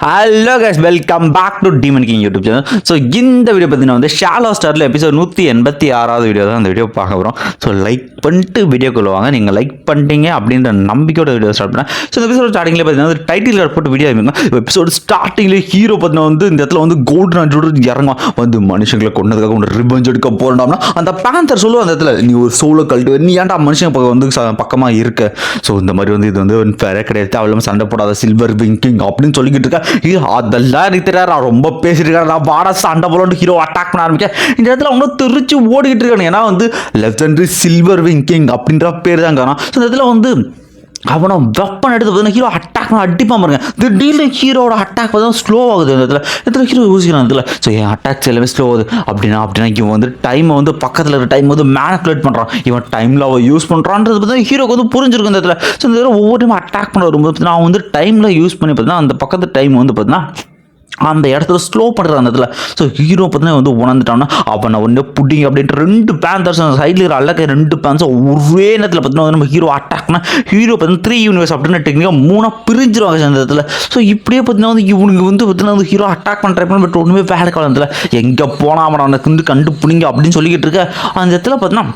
Hello guys welcome back to demon king YouTube channel so இந்த video பார்த்தீங்கன்னா வந்து shallow ஸ்டாரில் எபிசோட் நூற்றி எண்பத்தி ஆறாவது வீடியோ தான் அந்த வீடியோ பார்க்க போகிறோம் ஸோ லைக் பண்ணிட்டு வீடியோ கொள்வாங்க நீங்கள் லைக் பண்ணிட்டீங்க அப்படின்ற நம்பிக்கையோட வீடியோ ஸ்டார்ட் பண்ணேன் ஸோ இந்த எபிசோட் ஸ்டார்டிங்கில் பார்த்தீங்கன்னா டைட்டில் போட்டு வீடியோ ஆரம்பிங்க எபிசோட் ஸ்டார்டிங்கில் ஹீரோ பார்த்தீங்கன்னா வந்து இந்த இடத்துல வந்து கோல்டன் அஞ்சோடு இறங்கும் வந்து மனுஷங்களை கொண்டதுக்காக ஒன்று ரிபஞ்ச் எடுக்க போகிறோம்னா அந்த பேந்தர் சொல்லுவோம் அந்த இடத்துல நீ ஒரு சோலோ கழட்டு. நீ ஏன்டா மனுஷன் பக்கம் வந்து பக்கமாக இருக்க? ஸோ இந்த மாதிரி வந்து இது வந்து வேற கிடையாது. அவ்வளோ சண்டை போடாத சில்வர் விங்கிங் அப்படின்னு சொல்லிக்கிட்டு இருக்கா. அதெல்லாம் எனக்கு தெரியாது நான் ரொம்ப பேசிட்டு நான் வாட சண்டை போலன்ட்டு ஹீரோ அட்டாக் பண்ண ஆரம்பிச்சேன் இந்த இடத்துல அவங்க திருச்சி ஓடிக்கிட்டு இருக்கானு ஏன்னா வந்து லெஜண்டரி சில்வர் விங்கிங் அப்படின்ற பேர் தான் காரணம் ஸோ இந்த இடத்துல வந்து அவனை வெப்பன் எடுத்து பார்த்தீங்கன்னா ஹீரோ அட்டாக் பண்ண அடிப்பான் பாருங்க திடீர்னு ஹீரோட அட்டாக் பார்த்தா ஸ்லோ ஆகுது இந்த இடத்துல இடத்துல ஹீரோ யோசிக்கிறான் இதில் ஸோ என் அட்டாக்ஸ் எல்லாமே ஸ்லோ ஆகுது அப்படின்னா அப்படின்னா இவன் வந்து டைமை வந்து பக்கத்தில் இருக்கிற டைம் வந்து மேனுக்குலேட் பண்ணுறான் இவன் டைமில் அவன் யூஸ் பண்ணுறான்றது பார்த்தா ஹீரோக்கு வந்து புரிஞ்சிருக்கும் இந்த இடத்துல ஸோ இந்த இடத்துல ஒவ்வொரு டைம் அட்டாக் பண்ண வரும்போது பார்த்தீங்கன்னா அவன் வந்து டைமில் யூஸ் பண்ணி பார்த்தீங்கன்னா அந்த பக்கத்து டைம் வந்து பார்த்தீங்கன்னா அந்த இடத்துல ஸ்லோ பண்ணுற அந்த இடத்துல. ஸோ ஹீரோ பார்த்தீங்கன்னா வந்து உணர்ந்துட்டான்னா அவனை ஒன்று புடிங்க அப்படின்ட்டு ரெண்டு பேந்தர்ஸ் அந்த சைடில் இருக்கிற அல்லக்கை ரெண்டு பேந்தர்ஸ் ஒரே நேரத்தில் பார்த்தீங்கன்னா வந்து நம்ம ஹீரோ அட்டாக்னா ஹீரோ பார்த்தீங்கன்னா த்ரீ யூனிவர்ஸ் அப்படின்னு டெக்னிக்காக மூணாக பிரிஞ்சிருவாங்க அந்த இடத்துல ஸோ இப்படியே பார்த்தீங்கன்னா வந்து இவனுக்கு வந்து பார்த்தீங்கன்னா வந்து ஹீரோ அட்டாக் பண்ண பண்ண பட் ஒன்றுமே வேலை காலத்தில் எங்கே போனால் அவனை அவனை வந்து கண்டுபிடிங்க அப்படின்னு சொல்லிக்கிட்டு இருக்க. அந்த இடத்துல பார்த்தீங்கன்னா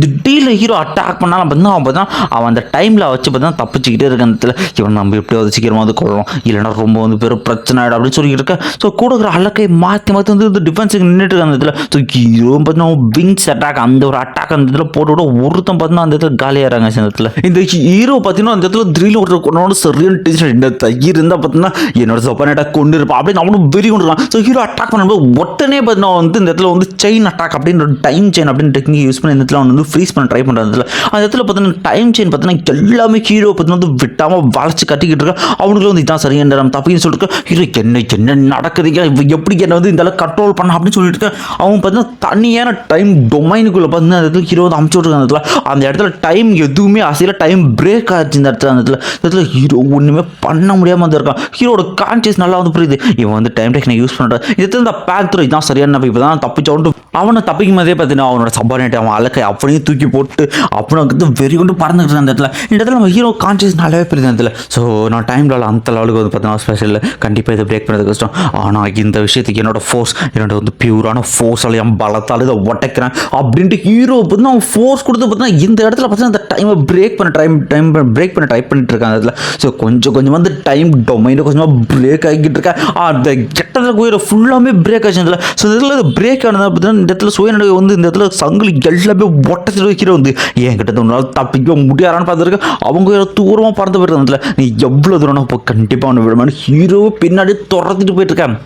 திடீர்னு ஹீரோ அட்டாக் பண்ணாலும் பார்த்தீங்கன்னா அவன் பார்த்தா அவன் அந்த டைமில் வச்சு பார்த்தா தப்பிச்சுக்கிட்டே இருக்க அந்த இடத்துல. இவன் நம்ம எப்படியாவது சீக்கிரமாக வந்து கொள்ளணும் இல்லைன்னா ரொம்ப வந்து பெரும் பிரச்சனை ஆகிடும் அப்படின்னு சொல்லிட்டு இருக்க. ஸோ கூட இருக்கிற அலக்கை மாற்றி மாற்றி வந்து இந்த டிஃபென்ஸுக்கு நின்றுட்டு இருக்க அந்த இடத்துல. ஸோ ஹீரோ பார்த்தீங்கன்னா விங்ஸ் அட்டாக் அந்த ஒரு அட்டாக் அந்த இடத்துல போட்டு விட ஒருத்தன் பார்த்தீங்கன்னா அந்த இடத்துல காலியாகிறாங்க சில இடத்துல. இந்த ஹீரோ பார்த்தீங்கன்னா அந்த இடத்துல திடீர்னு ஒரு கொண்டோட சரியான டென்ஷன் இந்த தயிர் இருந்தால் பார்த்தீங்கன்னா என்னோட சொப்பனேட்டா கொண்டு இருப்பான் அப்படின்னு அவனும் வெறி கொண்டுருக்கான் ஸோ ஹீரோ அட்டாக் பண்ணும்போது உடனே பார்த்தீங்கன்னா வந்து இந்த இடத்துல வந்து செயின் அட்டாக் அப்படின்னு டைம் செயின் அப்படின்னு டெக்னிக் யூஸ் பண்ணி இந்த இடத்துல அவன் வந்து ஃப்ரீஸ் பண்ண ட்ரை பண்ணுற அந்த இடத்துல பார்த்தீங்கன்னா டைம் செயின் பார்த்தீங்கன்னா எல்லாமே ஹீரோ பார்த்தீங்கன்னா வந்து விட்டாமல் வளைச்சு கட்டிக்கிட்டு இருக்கா. அவனுக்கு வந்து இதான் சரியான நேரம் தப்பின்னு சொல்லிட்டு ஹீரோ என்ன என்ன நடக்குது? இவன் எப்படி என்ன வந்து இந்த அளவுக்கு கண்ட்ரோல் பண்ண அப்படின்னு சொல்லிட்டு இருக்க. அவன் பார்த்தீங்கன்னா தனியான டைம் டொமைனுக்குள்ளே பார்த்தீங்கன்னா அந்த இடத்துல ஹீரோ வந்து அமுச்சு விட்ருக்காங்க அந்த இடத்துல. அந்த இடத்துல டைம் எதுவுமே அசையில் டைம் பிரேக் ஆச்சு இந்த இடத்துல அந்த இடத்துல. இந்த இடத்துல ஹீரோ ஒன்றுமே பண்ண முடியாமல் வந்திருக்கான். ஹீரோட கான்சியஸ் நல்லா வந்து புரியுது. இவன் வந்து டைம் டெக்னிக் யூஸ் பண்ணுறான் இது இந்த பேத்ரோ தான் சரியான இப்போ தான் தப்பிச்சோன்ட்டு அவனை தப்பிக்கும் போதே பார்த்தீங்கன்னா அவனோட சப்பானேட் அவன் அலக்கை அப்படியே தூக்கி போட்டு அப்புறம் வந்து வெறி கொண்டு பறந்துக்கிட்டு அந்த இடத்துல. இந்த இடத்துல நம்ம ஹீரோ கான்சியஸ் நல்லாவே புரியுது அந்த இடத்துல. ஸோ நான் டைம் லெவல் அந்த லெவலுக்கு வந்து பார்த்தீங்கன்னா ஸ்பெஷல் கண்டிப்பாக இதை பிரேக் பண்ணுறது கஷ்டம். ஆனால் இந்த விஷயத்துக்கு என்னோட ஃபோர்ஸ் என்னோட வந்து பியூரான ஃபோர்ஸால் என் பலத்தால் இதை உடைக்கிறேன் அப்படின்ட்டு ஹீரோ பார்த்தீங்கன்னா அவன் ஃபோர்ஸ் கொடுத்து பார்த்தீங்கன்னா இந்த இடத்துல பார்த்தீங்கன்னா அந்த டைமை பிரேக் பண்ண டைம் டைம் பிரேக் பண்ண ட்ரை பண்ணிட்டு இருக்காங்க அதில் ஸோ கொஞ்சம் கொஞ்சம் வந்து டைம் டொமைனில் கொஞ்சமாக பிரேக் ஆகிக்கிட்டு இருக்கேன். அந்த கெட்டதில் போயிட ஃபுல்லாமே பிரேக் ஆச்சு அதில் ஸோ இதில் பிரேக் ஆனது பார்த்தீங்கன்னா இந்த இடத்துல சுயநடை வந்து இந்த இடத்துல சங்கிலி எல்லாமே ஒட்டத்தில் வைக்கிற வந்து என்கிட்ட உன்னால் தப்பிக்க முடியாதான்னு பார்த்துருக்க. அவங்க தூரமாக பறந்து போயிருக்காங்க நீ எவ்வளோ தூரம் இப்போ கண்டிப்பாக ஒன்று விடமான்னு ஹீரோவை பின்னாடி துரத்திட்டு போயிட்டுருக்கேன்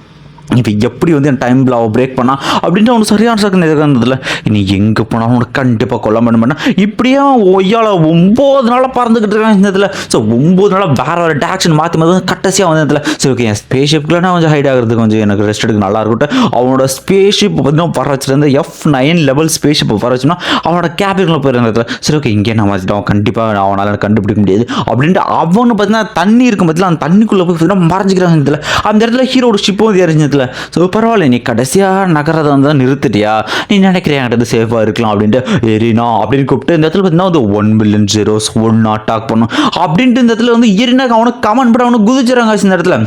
இப்போ எப்படி வந்து என் டைமில் அவள் பிரேக் பண்ணா அப்படின்ட்டு அவனுக்கு சரியான சக்கு இருந்ததில்ல நீ எங்கே போனாலும் உனக்கு கண்டிப்பாக கொல்ல பண்ண? மாட்டேன் இப்படியே ஒய்யால ஒம்பது நாளாக பறந்துக்கிட்டு இருக்கான் இந்த இதில். ஸோ ஒம்பது நாளாக வேறு வேறு டேரக்ஷன் மாற்றி மாதிரி கட்டசியாக வந்து இதில். சரி ஓகே என் ஸ்பேஸ் ஷிப்லாம் கொஞ்சம் ஹைட் ஆகிறதுக்கு கொஞ்சம் எனக்கு ரெஸ்ட் எடுக்க நல்லா இருக்கட்டும். அவனோட ஸ்பேஸ் ஷிப் பார்த்தீங்கன்னா வர வச்சிருந்த F nine level space ship வர வச்சுன்னா அவனோட கேபினில் போயிருந்த இடத்துல சரி ஓகே இங்கே நான் வச்சுட்டோம். கண்டிப்பாக அவனால் கண்டுபிடிக்க முடியாது. அப்படின்ட்டு அவனு பார்த்தீங்கன்னா தண்ணி இருக்கும் பார்த்தீங்கன்னா அந்த தண்ணிக்குள்ளே போய் பார்த்தீங்கன்னா மறைஞ்சிக்கிறாங்க இந்த இடத்துல அந்த இடத்துல ஹீரோட ஷிப்பும் வந்து எரிஞ்சதுல ஸோ பரவாயில்ல நீ கடைசியாக நகரத்தை வந்து நிறுத்திட்டியா? நீ நினைக்கிறேன் என்கிட்ட சேஃபாக இருக்கலாம் அப்படின்ட்டு? எரினா அப்படின்னு கூப்பிட்டு இந்த இடத்துல பார்த்தீங்கன்னா வந்து one million zeros one attack பண்ணும். அப்படின்ட்டு இந்த இடத்துல வந்து எரினா அவனுக்கு கமெண்ட் பண்ண அவனுக்கு குதிச்சுறாங்க இந்த இடத்துல.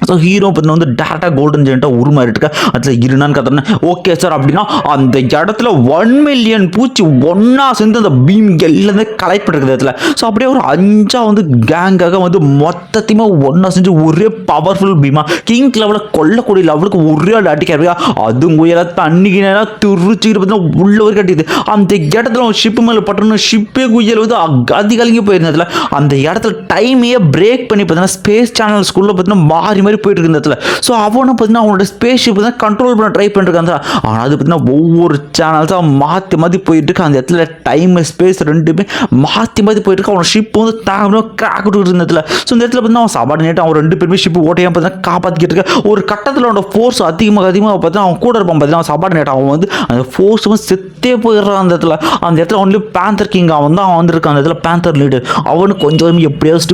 ஸோ ஹீரோ பார்த்தீங்கன்னா வந்து டேரக்டாக கோல்டன் ஜெயின்ட்டாக உருமாறிட்டு அதில் இருனான்னு கத்துறேன் ஓகே சார் அப்படின்னா அந்த இடத்துல ஒன் மில்லியன் பூச்சி ஒன்றா சேர்ந்து அந்த பீம் எல்லாமே கலெக்ட் இடத்துல ஸோ அப்படியே ஒரு அஞ்சா வந்து கேங்காக வந்து மொத்தத்தையுமே ஒன்றா செஞ்சு ஒரே பவர்ஃபுல் பீமா கிங் லெவலில் கொல்லக்கூடிய லெவலுக்கு ஒரே ஆள் அடிக்கிறா அதுவும் உயர தண்ணிக்கு நேரம் துருச்சிக்கிட்டு பார்த்தீங்கன்னா உள்ள ஒரு கட்டிது. அந்த இடத்துல அவன் ஷிப்பு மேலே பட்டணும் ஷிப்பே குயல் வந்து அதிகாலிங்க கலங்கி போயிருந்ததுல. அந்த இடத்துல டைமையே பிரேக் பண்ணி பார்த்தீங்கன்னா ஸ்பேஸ் சேனல் ஸ்கூலில் பார்த்தீங்கன்னா மாறி மாதிரி போயிட்டு இருக்கு இந்த இடத்துல. ஸோ அவனும் பார்த்தீங்கன்னா அவனோட ஸ்பேஸ் ஷிப் தான் கண்ட்ரோல் பண்ண ட்ரை பண்ணிருக்காங்க ஆனால் அது பார்த்தீங்கன்னா ஒவ்வொரு சேனல்ஸாக மாற்றி மாற்றி போயிட்டு இருக்கு அந்த இடத்துல டைம் ஸ்பேஸ் ரெண்டுமே மாற்றி மாற்றி போயிட்டு இருக்கு அவனோட ஷிப் வந்து தாங்க கிராக் விட்டு இந்த இடத்துல. ஸோ இந்த இடத்துல பார்த்தீங்கன்னா அவன் சபார்டினேட் அவன் ரெண்டு பேருமே ஷிப் ஓட்டையாக பார்த்தீங்கன்னா காப்பாற்றிக்கிட்டு இருக்க ஒரு கட்டத்தில் அவனோட ஃபோர்ஸ் அதிகமாக அதிகமாக பார்த்தீங்கன்னா அவன் கூட இருப்பான் பார்த்தீங்கன்னா அவன் சபார்டினேட் அவன் வந்து அந்த ஃபோர்ஸும் செத்தே போயிடுறான் அந்த இடத்துல. அந்த இடத்துல ஒன்லி பேந்தர் கிங் அவன் தான் அவன் வந்திருக்கான். அந்த இடத்துல பேந்தர் லீடர் அவனு கொஞ்சம் எப்படியாவது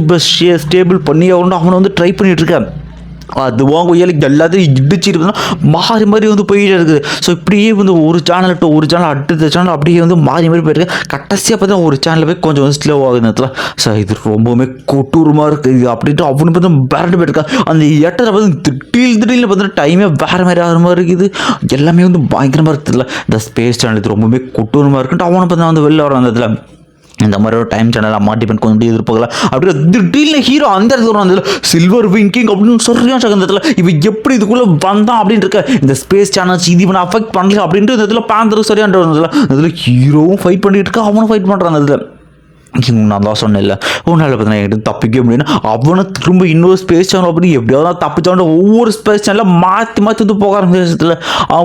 ஸ்டேபிள் பண்ணி அவனு அவனை வந்து ட்ரை பண்ணிட்டு இருக்கான். அதுவும் கொய்யால எல்லாத்தையும் இடிச்சிருக்குன்னா மாறி மாறி வந்து போயிட்டே இருக்குது. ஸோ இப்படியே வந்து ஒரு சேனல் டு ஒரு சேனல் அடுத்த சேனல் அப்படியே வந்து மாறி மாறி போயிருக்கு கடைசியாக பார்த்தா ஒரு சேனலில் போய் கொஞ்சம் வந்து ஸ்லோ ஆகுது நேரத்தில். சார் இது ரொம்பவுமே கொட்டூரமாக இருக்குது இது அப்படின்ட்டு அவனு பார்த்தா பேரண்டு போயிருக்கா அந்த இடத்துல பார்த்து திடீர் திடீர்னு பார்த்தா டைமே வேறு மாதிரி ஆகிற மாதிரி இருக்குது. எல்லாமே வந்து பயங்கரமாக இருக்குதுல்ல. இந்த ஸ்பேஸ் சேனல் இது ரொம்பவுமே கொட்டூரமாக இருக்குன்ட்டு அவனை பார்த்தா வந்து வெளில வர அந்த இடத்துல. இந்த மாதிரி ஒரு டைம் சேனல் டிபெண்ட் கொஞ்சம் எதிர்பார்க்கலாம் அப்படியே திடீர்னு ஹீரோ அந்த இடத்துல வந்ததுல சில்வர் விங்கிங் அப்படின்னு சொல்றியா சகந்தத்தில் இவன் எப்படி இதுக்குள்ளே வந்தான்? அப்படின்னு இருக்க. இந்த ஸ்பேஸ் சேனல்ஸ் இது இவனை அஃபெக்ட் பண்ணல அப்படின்ட்டு இந்த இதில் பேந்தருக்கு சரியான இதில் ஹீரோவும் ஃபைட் பண்ணிட்டு இருக்கா அவனும் ஃபைட் பண்ணுறான் அந்த இதில் நான் தான் சொன்னேன்ல. உன்னால் பார்த்தீங்கன்னா என்கிட்ட தப்பிக்க முடியும் அவனை திரும்ப இன்னொரு ஸ்பேஸ் சேனல் அப்படி எப்படியாவது நான் ஒவ்வொரு ஸ்பேஸ் சேனலில் மாற்றி மாற்றி வந்து போக ஆரம்பிச்சதுல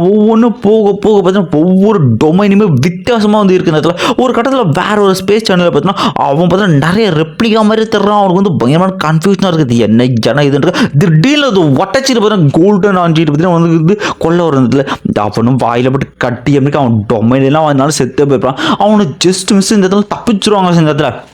ஒவ்வொன்றும் போக போக பார்த்தீங்கன்னா ஒவ்வொரு டொமைனுமே வித்தியாசமாக வந்து இருக்கு நேரத்தில். இடத்துல ஒரு கட்டத்தில் வேற ஒரு ஸ்பேஸ் சேனலில் பார்த்தீங்கன்னா அவன் பார்த்தீங்கன்னா நிறைய ரெப்ளிகா மாதிரி தர்றான். அவனுக்கு வந்து பயங்கரமான கன்ஃபியூஷனாக இருக்குது. என்ன ஜன இதுன்ற. திடீர்னு அது ஒட்டச்சிட்டு பார்த்தீங்கன்னா கோல்டன் ஆஞ்சிட்டு பார்த்தீங்கன்னா வந்து கொள்ள வரதுல அவனும் வாயில் போட்டு கட்டி எப்படி அவன் டொமைன் எல்லாம் வந்தாலும் செத்து போயிருப்பான் அவனை ஜஸ்ட் மிஸ் இந்த இடத்துல தப்பிச்சிருவாங்க இந்த இடத்துல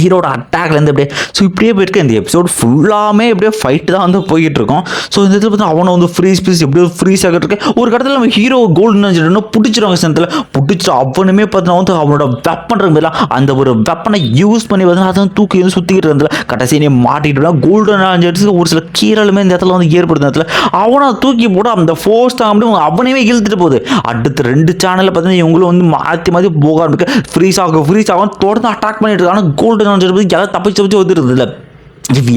ஹீரோட அட்டாக்லேருந்து அப்படியே ஸோ இப்படியே போயிட்டு இந்த எபிசோட் ஃபுல்லாமே எப்படியே ஃபைட்டு தான் வந்து போய்கிட்டு இருக்கோம் ஸோ இந்த இடத்துல பார்த்தா அவனை வந்து ஃப்ரீஸ் பீஸ் எப்படியோ ஃப்ரீஸ் ஆகிட்டு இருக்கு ஒரு கட்டத்தில் நம்ம ஹீரோ கோல்டு நினச்சிட்டு பிடிச்சிருவாங்க சந்தத்தில் பிடிச்சி அவனுமே பார்த்தா வந்து அவனோட வெப்பன் இருக்குதுல அந்த ஒரு வெப்பனை யூஸ் பண்ணி பார்த்தா அதை தூக்கி வந்து சுற்றிக்கிட்டு இருந்ததில்ல கடைசி நீ மாட்டிக்கிட்டு கோல்டன் நினச்சிட்டு ஒரு சில கீரலுமே இந்த இடத்துல வந்து ஏற்படுத்த இடத்துல அவனை தூக்கி போட அந்த ஃபோர்ஸ் தான் அப்படி அவனையுமே இழுத்துட்டு போகுது. அடுத்த ரெண்டு சேனலில் பார்த்தீங்கன்னா இவங்களும் வந்து மாற்றி மாற்றி போக ஆரம்பிக்க ஃப்ரீஸ் ஆகும் ஃப்ரீஸ் ஆகும் தொடர்ந்து அட்டாக் பண்ணிட்டு இருக்காங்க. கோல்டன் எல்லாம் தப்பிச்சு தப்பிச்சு வந்துருது இல்லை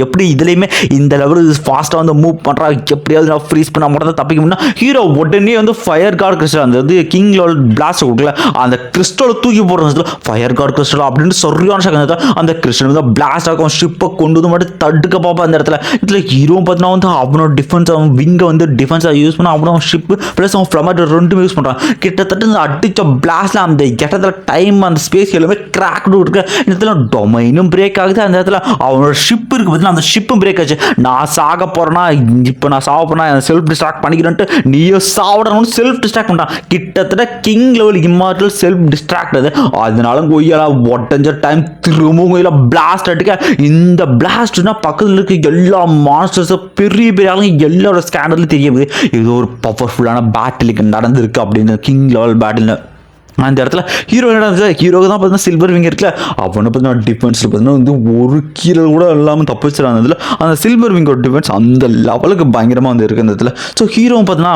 எப்படி இதுலேயுமே இந்த லெவல் ஃபாஸ்ட்டாக வந்து மூவ் பண்ணுறா எப்படியாவது நான் ஃப்ரீஸ் பண்ண மட்டும் தான் தப்பிக்க முடியும். ஹீரோ உடனே வந்து ஃபயர் கார்டு கிறிஸ்டல் அந்த வந்து கிங் லெவல் பிளாஸ்ட் கொடுக்கல. அந்த கிறிஸ்டலை தூக்கி போடுறதுல ஃபயர் கார்டு கிறிஸ்டல் அப்படின்னு சரியான சகந்த அந்த கிறிஸ்டல் வந்து பிளாஸ்ட் ஆகும் ஷிப்பை கொண்டு வந்து மட்டும் தடுக்க பார்ப்பா அந்த இடத்துல. இதில் ஹீரோ பார்த்தீங்கன்னா வந்து அவனோட டிஃபென்ஸ் அவன் விங்கை வந்து டிஃபென்ஸாக யூஸ் பண்ண அவனோட ஷிப்பு ப்ளஸ் அவன் ஃப்ளமர் ரெண்டுமே யூஸ் பண்ணுறான் கிட்டத்தட்ட இந்த அடித்த பிளாஸ்டில் அந்த இடத்துல டைம் அந்த ஸ்பேஸ் எல்லாமே கிராக்டு இருக்கு இந்த இடத்துல டொமைனும் பிரேக் ஆகுது. அந்த இடத்துல அவனோட ஷிப்பு இருக்கு பார்த்தீங்கன்னா அந்த ஷிப்பும் பிரேக் ஆச்சு. நான் சாக போகிறேன்னா இப்போ நான் சாக போனா செல்ஃப் டிஸ்ட்ராக்ட் பண்ணிக்கிறேன்ட்டு நீயும் சாப்பிடணும்னு செல்ஃப் டிஸ்ட்ராக்ட் பண்ணிட்டான். கிட்டத்தட்ட king level immortal self destruct அது. அதனால கொய்யால ஒட்டஞ்ச டைம் திரும்பவும் கொய்யால பிளாஸ்ட் அடிக்க. இந்த பிளாஸ்ட்னா பக்கத்தில் இருக்க எல்லா மாஸ்டர்ஸும் பெரிய பெரிய ஆளுங்க எல்லாரோட ஸ்கேனர்லையும் தெரியுது இது ஒரு பவர்ஃபுல்லான பேட்டிலுக்கு நடந்திருக்கு அப்படின்னு கிங் லெவல் பேட்டில் அந்த இடத்துல ஹீரோ என்ன ஹீரோக்கு தான் பார்த்தீங்கன்னா சில்வர் விங் இருக்குல்ல. அவனை பார்த்தீங்கன்னா டிஃபென்ஸில் பார்த்தீங்கன்னா வந்து ஒரு கீழே கூட இல்லாமல் தப்பிச்சிடாங்க அதில் அந்த சில்வர் விங்கோட டிஃபென்ஸ் அந்த லெவலுக்கு பயங்கரமாக வந்து இருக்குது அந்த இடத்துல ஸோ ஹீரோவும் பார்த்தீங்கன்னா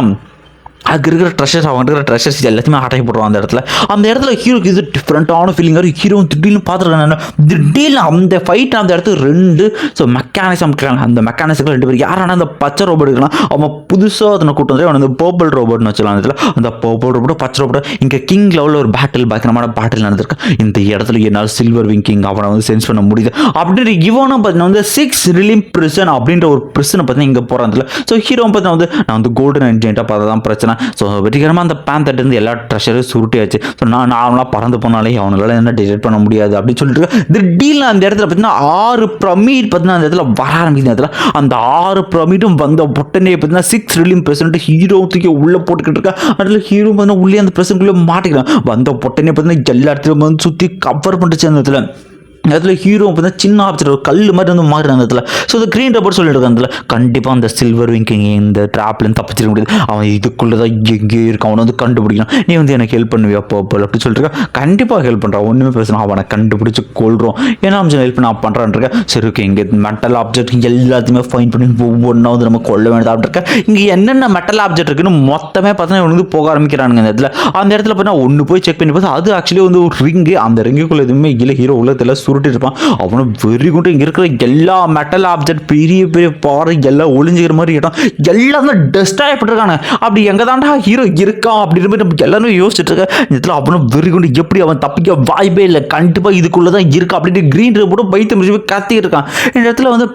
அங்கே இருக்கிற ட்ரெஷர்ஸ் அவங்க இருக்கிற ட்ரெஷர்ஸ் எல்லாத்தையுமே அட்டை போடுவான் அந்த இடத்துல. அந்த இடத்துல ஹீரோக்கு இது டிஃப்ரெண்ட்டான ஃபீலிங் வரும் ஹீரோ திடீர்னு பார்த்துருக்காங்க திடீர்னு அந்த ஃபைட் அந்த இடத்துக்கு ரெண்டு ஸோ மெக்கானிசம் அந்த மெக்கானிசம் ரெண்டு பேர் யாரான அந்த பச்சை ரோபோட் இருக்கலாம். அவன் புதுசாக அதனை கூட்டம் வந்து அவன் அந்த பர்பிள் ரோபோட்னு வச்சுக்கலாம் அந்த இடத்துல. அந்த பர்பிள் ரோபோட் பச்சை ரோபோட் இங்கே கிங் லெவலில் ஒரு பேட்டில் பயங்கரமான பேட்டில் நடந்திருக்கு. இந்த இடத்துல என்னால் சில்வர் விங் கிங் அவனை வந்து சென்ஸ் பண்ண முடியுது. அப்படின்ற இவனும் பார்த்தீங்கன்னா வந்து சிக்ஸ் ரிலீம் பிரிசன் அப்படின்ற ஒரு பிரிசனை பார்த்தீங்கன்னா இங்கே போகிறான் ஸோ ஹீரோ பார்த்தீங்கன்னா வந்து நான் வந்து கோல்டன் என்ஜெயின்ட்டாக பார்த்தா தான் பிரச்சனை. ஸோ வெற்றிகரமாக அந்த பேந்தட் இருந்து எல்லா ட்ரெஷரும் சுருட்டியாச்சு. ஸோ நான் நார்மலாக பறந்து போனாலே அவங்களால என்ன டிசைட் பண்ண முடியாது அப்படின்னு சொல்லிட்டு திடீர்னு அந்த இடத்துல பார்த்தீங்கன்னா ஆறு பிரமிட் பார்த்தீங்கன்னா அந்த இடத்துல வர ஆரம்பிக்குது. இடத்துல அந்த ஆறு பிரமிடும் வந்த உடனே பார்த்தீங்கன்னா சிக்ஸ் ரிலீம் பிரசன்ட் ஹீரோ தூக்கி உள்ளே போட்டுக்கிட்டு இருக்கா. அதில் ஹீரோ பார்த்தீங்கன்னா உள்ளே அந்த பிரசன்ட்குள்ளே மாட்டிக்கிறான். வந்த உடனே பார்த்தீங்கன்னா எல்லா இடத்துலையும் வந்து சுற்றி கவர் பண்ணிட்டு அந்த இடத்துல. அதில் ஹீரோ பார்த்தா சின்ன ஆப்ஜெக்ட் ஒரு கல் மாதிரி வந்து மாறினாங்க அதில். ஸோ இந்த க்ரீன் ரப்பர் சொல்லிட்டு இருக்காங்க அதில். கண்டிப்பாக அந்த சில்வர் விங்கிங் இந்த ட்ராப்லேருந்து தப்பிச்சிட முடியாது. அவன் இதுக்குள்ளே தான் எங்கே இருக்கான். அவனை வந்து கண்டுபிடிக்கணும். நீ வந்து எனக்கு ஹெல்ப் பண்ணுவியா? அப்போ அப்படின்னு சொல்லிட்டு கண்டிப்பாக ஹெல்ப் பண்ணுறான் ஒன்றுமே பிரச்சனை அவனை கண்டுபிடிச்சி கொள்கிறோம் ஏன்னா அவன் ஹெல்ப் நான் பண்ணுறான் சரி ஓகே இங்கே மெட்டல் ஆப்ஜெக்ட் எல்லாத்தையுமே ஃபைன் பண்ணி ஒவ்வொன்றா வந்து நம்ம கொள்ள வேண்டியதாக இருக்கேன் இங்கே என்னென்ன மெட்டல் ஆப்ஜெக்ட் இருக்குன்னு மொத்தமே பார்த்தா இவனுக்கு வந்து போக ஆரம்பிக்கிறானுங்க இந்த இடத்துல. அந்த இடத்துல பார்த்தா ஒன்று போய் செக் பண்ணி பார்த்தா அது ஆக்சுவலி வந்து ஒரு ரிங்கு அந்த ரிங்குக்குள்ள எதுவுமே இல்லை. ஹீரோ உள்ளத்தில் சுருட்டி இருப்பான் அவனும் வெறி கொண்டு இங்கே இருக்கிற எல்லா மெட்டல் ஆப்ஜெக்ட் பெரிய பெரிய பாறை எல்லாம் ஒளிஞ்சிக்கிற மாதிரி இடம் எல்லாம் தான் டஸ்டாக அப்படி எங்கே தாண்டா ஹீரோ இருக்கான் அப்படின்ற மாதிரி நம்ம எல்லாரும் யோசிச்சுட்டு இருக்க. இந்த இடத்துல அவனும் வெறி கொண்டு எப்படி அவன் தப்பிக்க வாய்ப்பே இல்லை. கண்டிப்பாக இதுக்குள்ளே தான் இருக்கா அப்படின்ட்டு க்ரீன் போட்டு பைத்து முடிச்சு போய் கத்திட்டு இருக்கான். இந்த இடத்துல வந்து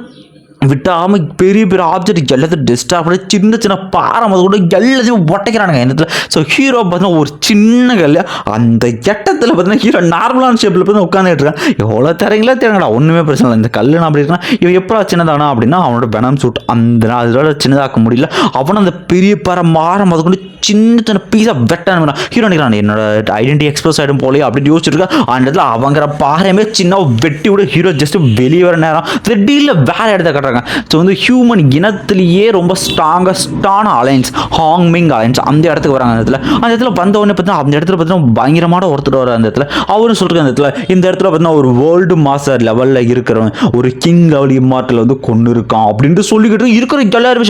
விட்டாமல் பெரிய பெரிய ஆப்ஜெக்ட் எல்லாத்தையும் டிஸ்டர்ப் பண்ணி சின்ன சின்ன பாறை முதல் கூட எல்லாத்தையும் ஒட்டைக்கிறானுங்க இந்த இடத்துல ஸோ ஹீரோ பார்த்தீங்கன்னா ஒரு சின்ன கல் அந்த எட்டத்தில் பார்த்தீங்கன்னா ஹீரோ நார்மலான ஷேப்பில் பார்த்து உட்காந்துட்டு இருக்கான். எவ்வளோ தரீங்களா தெரியுங்களா ஒன்றுமே பிரச்சனை இல்லை. இந்த கல் அப்படி இருக்கான். இவன் எப்போ சின்னதானா அப்படின்னா அவனோட பெனம் சூட் அந்த அதோட சின்னதாக்க முடியல. அவனை அந்த பெரிய பாறை மாற முதல் கொண்டு சின்ன சின்ன பீஸாக வெட்ட ஹீரோ நினைக்கிறான் என்னோட ஐடென்டி எக்ஸ்பிரஸ் ஆகிடும் போலயே அப்படின்னு யோசிச்சுட்டு இருக்கா அந்த இடத்துல அவங்கிற பாறையுமே சின்ன வெட்டி விட. ஹீரோ ஜஸ்ட் வெளியே வர நேரம். திடீர்ல வேற இடத்த கட்டுறாங்க. ஸோ வந்து ஹியூமன் இனத்திலேயே ரொம்ப ஸ்ட்ராங்கஸ்டான அலைன்ஸ் ஹாங்மிங் அலைன்ஸ் அந்த இடத்துக்கு வராங்க அந்த இடத்துல. அந்த இடத்துல வந்த உடனே பார்த்தீங்கன்னா அந்த இடத்துல பார்த்தீங்கன்னா பயங்கரமான ஒருத்தர் வர அந்த இடத்துல. அவரும் சொல்லிருக்காங்க அந்த இடத்துல இந்த இடத்துல பார்த்தீங்கன்னா ஒரு வேர்ல்டு மாஸ்டர் லெவலில் இருக்கிறவன் ஒரு கிங் லெவல் இம்மார்ட்டில் வந்து கொண்டு இருக்கான் அப்படின்ட்டு சொல்லிக்கிட்டு இருக்கிற எல்லாருமே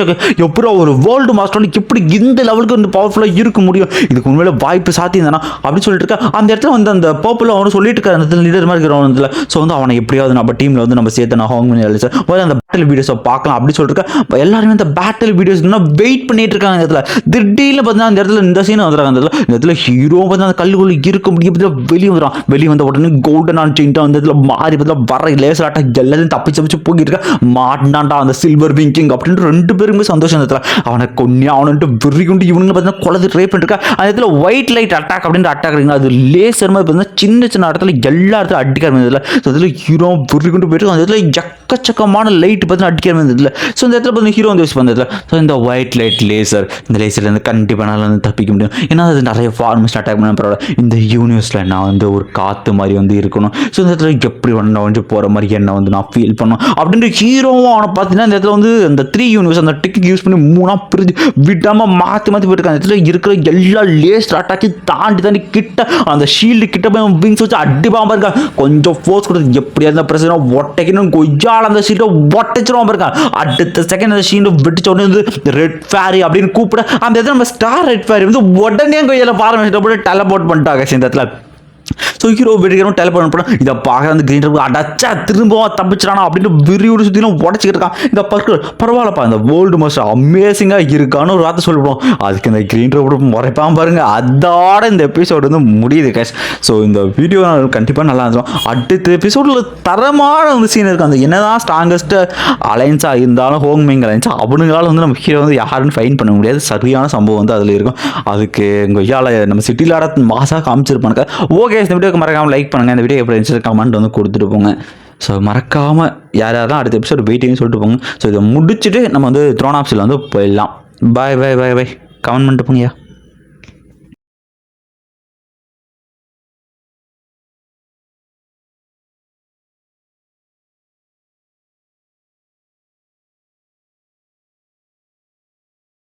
எப்படி ஒரு வேர்ல்டு மாஸ்டர் எப்படி இந்த லெவலுக்கு வந்து பவர்ஃபுல்லாக இருக்க முடியும். இதுக்கு உண்மையில வாய்ப்பு சாத்தியம் தானே? அப்படின்னு சொல்லிட்டு இருக்கா. அந்த இடத்துல வந்து அந்த பர்பிள் அவனு சொல்லிட்டு இருக்க அந்த இடத்துல லீடர் மாதிரி இருக்கிறவன் இதில் ஸோ வந்து அவனை எப்படியாவது நம்ம டீமில் வந்து நம்ம சேர்த்து நான் ஹோங் பண்ணி சார் முதல்ல அந்த பேட்டில் வீடியோஸை பார்க்கலாம் அப்படின்னு சொல்லிட்டு எல்லாருமே அந்த பேட்டில் வீடியோஸ் வெயிட் பண்ணிட்டு இருக்காங்க அந்த இடத்துல. திடீர்னு பார்த்தீங்கன்னா அந்த இடத்துல இந்த சீன் வந்துடுறாங்க அந்த இடத்துல. இந்த இடத்துல ஹீரோ வந்து அந்த கல்லுக்குள்ள இருக்க முடியும். பார்த்தீங்கன்னா வெளியே வந்துடும் வெளியே வந்த உடனே கோல்டன் ஆன் செயின்ட்டு அந்த இடத்துல மாறி பார்த்தா வர லேசர் ஆட்டா எல்லாத்தையும் தப்பிச்சு தப்பிச்சு போயிட்டு இருக்கா. மாட்டினாண்டா அந்த சில்வர் விங்கிங் அப்படின்ட்டு ரெண்டு பேருமே சந்தோஷம் அந்த இடத்துல. அவனை கொன்னி அவனுன்ட்டு விரிகுண்டு இவனுங்க இவனுங்க பார்த்தீங்கன்னா குழந்தை ட்ரை பண்ணிருக்கா அந்த இடத்துல ஒயிட் லைட் அட்டாக் அப்படின்ற அட்டாக் அது லேசர் மாதிரி பார்த்தீங்கன்னா சின்ன சின்ன இடத்துல எல்லா இடத்துல அடிக்கிற மாதிரி அதில் ஹீரோ விரி கொண்டு போயிட்டு அந்த இடத்துல எக்கச்சக்கமான லைட் பார்த்தீங்கன்னா அடிக்கிற மாதிரி இதில் ஸோ இந்த இடத்துல பார்த்தீங்கன்னா ஹீரோ வந்து யூஸ் பண்ண ஸோ இந்த ஒயிட் லைட் லேசர் இந்த லேசர்லேருந்து கண்டிப்பாக என்னால் வந்து தப்பிக்க முடியும். ஏன்னா அது நிறைய ஃபார்மஸ் அட்டாக் பண்ண பரவாயில்ல. இந்த யூனிவர்ஸில் நான் வந்து ஒரு காற்று மாதிரி வந்து இருக்கணும். ஸோ இந்த இடத்துல எப்படி ஒன்று வந்து போகிற மாதிரி என்ன வந்து நான் ஃபீல் பண்ணணும்? அப்படின்ற ஹீரோவும் அவனை பார்த்தீங்கன்னா இந்த இடத்துல வந்து அந்த த்ரீ யூனிவர்ஸ் அந்த டிக்கெட் யூஸ் பண்ணி மூணாக பிரிஞ்சு விடாமல் மாற்றி மாற்றி போயிருக்காங்க அந்த இடத்துல இருக்கிற எல்லா லேசர் அட்டாக்கி தாண்டி தாண்டி கிட்ட அந்த ஷீல்டு கிட்ட போய் விங்ஸ் வச்சு அடிப்பாமல் இருக்கா கொஞ்சம் ஃபோர்ஸ் கொடுத்து எப்படியா இருந்தால் பிரச்சனை ஒட்டைக்கணும் கொய்யால் அந்த ஷீல்டை ஒட்டைச்சிருவான் இருக்கா அடுத்த செகண்ட் அந்த ஷீல்டு வெட்டிச்ச உடனே வந்து ரெட் ஃபேரி அப்படின்னு கூப்பிட அந்த இடத்துல நம்ம ஸ்டார் ரெட் ஃபேரி வந்து உடனே கையில் பாரம்பரிய டெலபோர்ட் பண்ணிட்டாங்க இந்த இடத்துல. ஸோ ஹீரோ வெடிக்கிறோம் டெலிபோர்ட் பண்ண இதை பார்க்குற அந்த கிரீன் இருக்கு அடைச்சா திரும்பவும் தப்பிச்சிடானா அப்படின்னு விரியோடு சுற்றிலும் உடச்சிக்கிட்டு இருக்கான். இந்த பர்க்கு பரவாயில்லப்பா இந்த வேர்ல்டு மோஸ்ட் அமேசிங்காக இருக்கான்னு ஒரு வார்த்தை சொல்லிவிடுவோம். அதுக்கு இந்த கிரீன் ரோடு முறைப்பான் பாருங்கள் அதோட இந்த எபிசோடு வந்து முடியுது கேஷ் ஸோ இந்த வீடியோ கண்டிப்பாக நல்லா இருந்துடும் அடுத்த எபிசோடில் தரமான வந்து சீன் இருக்குது அந்த என்னதான் ஸ்ட்ராங்கஸ்ட் அலைன்ஸாக இருந்தாலும் ஹோம் மிங் அலைன்ஸ் அவனுங்களால வந்து நம்ம ஹீரோ வந்து யாருன்னு ஃபைன் பண்ண முடியாது. சரியான சம்பவம் வந்து அதில் இருக்கும். அதுக்கு எங்கள் ஐயாவில் நம்ம சிட்டியில் ஆட மாசாக காமிச்சிருப்பானுக்கா ஓகே இந்த வீடியோக்கு மறக்காமல் லைக் பண்ணுங்கள் இந்த வீடியோ எப்படி இருந்துச்சு கமெண்ட் வந்து கொடுத்துட்டு போங்க ஸோ மறக்காமல் யார் யாரெல்லாம் அடுத்த எபிசோட் வெயிட்டிங்னு சொல்லிட்டு போங்க. ஸோ இதை முடிச்சுட்டு நம்ம வந்து த்ரோன் ஆப்ஸில் வந்து போயிடலாம். பாய் பாய் பாய் பாய் கமெண்ட் பண்ணிட்டு போங்கய்யா.